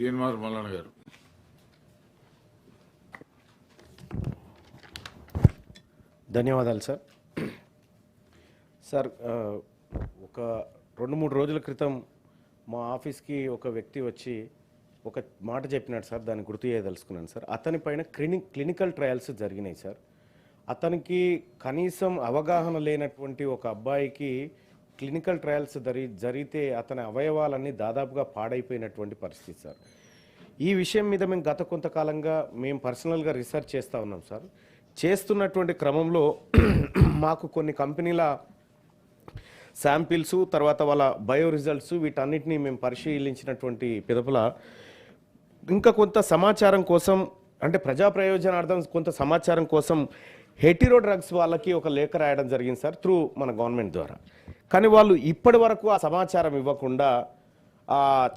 తీన్మార్ మల్లన్న గారు. ధన్యవాదాలు sir. Sir ఒక రెండు మూడు రోజుల క్రితం మా ఆఫీస్కి ఒక వ్యక్తి వచ్చి ఒక మాట చెప్పినాడు సార్. దాన్ని గుర్తు చేయదలుచుకున్నాను సార్. అతని పైన క్లిని క్లినికల్ ట్రయల్స్ జరిగినాయి సార్. అతనికి కనీసం అవగాహన లేనటువంటి ఒక అబ్బాయికి క్లినికల్ ట్రయల్స్ జరి జరిగితే అతని అవయవాలన్నీ దాదాపుగా పాడైపోయినటువంటి పరిస్థితి సార్. ఈ విషయం మీద మేము గత కొంతకాలంగా మేము పర్సనల్గా రీసెర్చ్ చేస్తూ ఉన్నాం సార్. చేస్తున్నటువంటి క్రమంలో మాకు కొన్ని కంపెనీల శాంపిల్స్ తర్వాత వాళ్ళ బయో రిజల్ట్స్ వీటన్నిటిని మేము పరిశీలించినటువంటి పిదపల ఇంకా కొంత సమాచారం కోసం అంటే ప్రజా ప్రయోజనార్థం కొంత సమాచారం కోసం హెటిరో డ్రగ్స్ వాళ్ళకి ఒక లేఖ రాయడం జరిగింది సార్ త్రూ మన గవర్నమెంట్ ద్వారా. కానీ వాళ్ళు ఇప్పటి వరకు ఆ సమాచారం ఇవ్వకుండా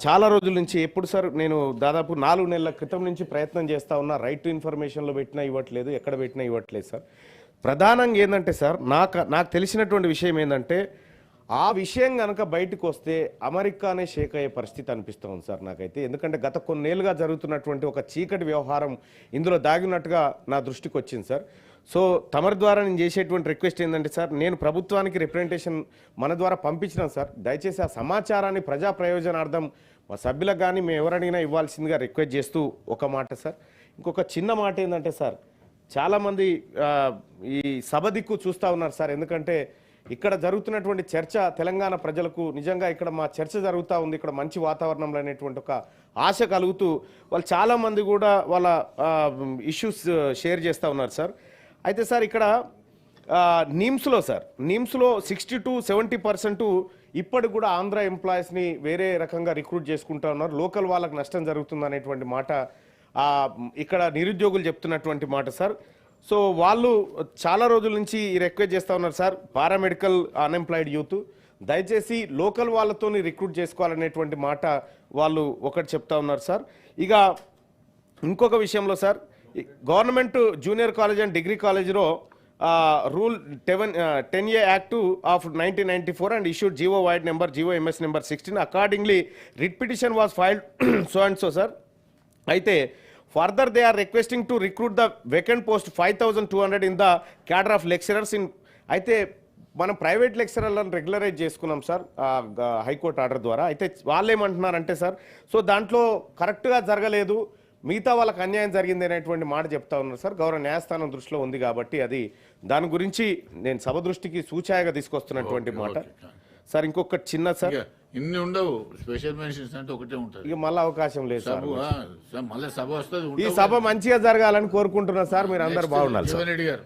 చాలా రోజుల నుంచి ఎప్పుడు సార్ నేను దాదాపు నాలుగు నెలల క్రితం నుంచి ప్రయత్నం చేస్తా ఉన్నా రైట్ టు ఇన్ఫర్మేషన్లో పెట్టినా ఇవ్వట్లేదు ఎక్కడ పెట్టినా ఇవ్వట్లేదు సార్. ప్రధానంగా ఏంటంటే సార్ నాకు నాకు తెలిసినటువంటి విషయం ఏంటంటే ఆ విషయం కనుక బయటకు వస్తే అమెరికానే షేక్ అయ్యే పరిస్థితి అనిపిస్తుంది సార్ నాకైతే. ఎందుకంటే గత కొన్నేళ్ళుగా జరుగుతున్నటువంటి ఒక చీకటి వ్యవహారం ఇందులో దాగినట్టుగా నా దృష్టికి వచ్చింది సార్. సో తమరి ద్వారా నేను చేసేటువంటి రిక్వెస్ట్ ఏంటంటే సార్ నేను ప్రభుత్వానికి రిప్రజెంటేషన్ మన ద్వారా పంపించినాం సార్. దయచేసి ఆ సమాచారాన్ని ప్రజా ప్రయోజనార్థం మా సభ్యులకు కానీ మేము ఎవరడిగినా ఇవ్వాల్సిందిగా రిక్వెస్ట్ చేస్తూ ఒక మాట సార్. ఇంకొక చిన్న మాట ఏంటంటే సార్ చాలామంది ఈ సభ దిక్కు చూస్తూ ఉన్నారు సార్. ఎందుకంటే ఇక్కడ జరుగుతున్నటువంటి చర్చ తెలంగాణ ప్రజలకు నిజంగా ఇక్కడ మా చర్చ జరుగుతూ ఉంది. ఇక్కడ మంచి వాతావరణంలో అనేటువంటి ఒక ఆశ కలుగుతూ వాళ్ళు చాలామంది కూడా వాళ్ళ ఇష్యూస్ షేర్ చేస్తూ ఉన్నారు సార్. అయితే సార్ ఇక్కడ నిమ్స్లో సార్ నిమ్స్లో సిక్స్టీ టు సెవెంటీ పర్సెంట్ ఇప్పటికి కూడా ఆంధ్ర ఎంప్లాయీస్ని వేరే రకంగా రిక్రూట్ చేసుకుంటా ఉన్నారు. లోకల్ వాళ్ళకి నష్టం జరుగుతుంది అనేటువంటి మాట ఇక్కడ నిరుద్యోగులు చెప్తున్నటువంటి మాట సార్. సో వాళ్ళు చాలా రోజుల నుంచి రిక్వెస్ట్ చేస్తూ ఉన్నారు సార్ పారామెడికల్ అన్ఎంప్లాయిడ్ యూత్. దయచేసి లోకల్ వాళ్ళతోని రిక్రూట్ చేసుకోవాలనేటువంటి మాట వాళ్ళు ఒకటి చెప్తా ఉన్నారు సార్. ఇక ఇంకొక విషయంలో sir government junior college and degree కాలేజ్లో rule seven ten A act of nineteen ninety four and issued GO vide number GO MS number sixteen. Accordingly writ petition was filed so and so sir అయితే further they are requesting to recruit the vacant post five thousand two hundred in the cadre of lecturers in అయితే మనం private లెక్చరర్లను regularise చేసుకున్నాం sir high court order ద్వారా. అయితే వాళ్ళు ఏమంటున్నారంటే sir so దాంట్లో కరెక్ట్గా జరగలేదు. మిగతా వాళ్ళకి అన్యాయం జరిగింది అనేటువంటి మాట చెప్తా ఉన్నారు సార్. గౌరవ న్యాయస్థానం దృష్టిలో ఉంది కాబట్టి అది దాని గురించి నేను సభ దృష్టికి సూచాయగా తీసుకొస్తున్నటువంటి మాట. సార్ ఇంకొక చిన్న సార్. ఇన్ని ఉండవు. స్పెషల్ మెన్షన్స్ అంటే ఒకటే ఉంటుంది. ఇక మళ్ళీ అవకాశం లేదు సార్ మళ్ళీ సభ వస్తుంది ఈ సభ మంచిగా జరగాలని కోరుకుంటున్నా సార్. మీరు అందరు సార్. రెడ్డి గారు.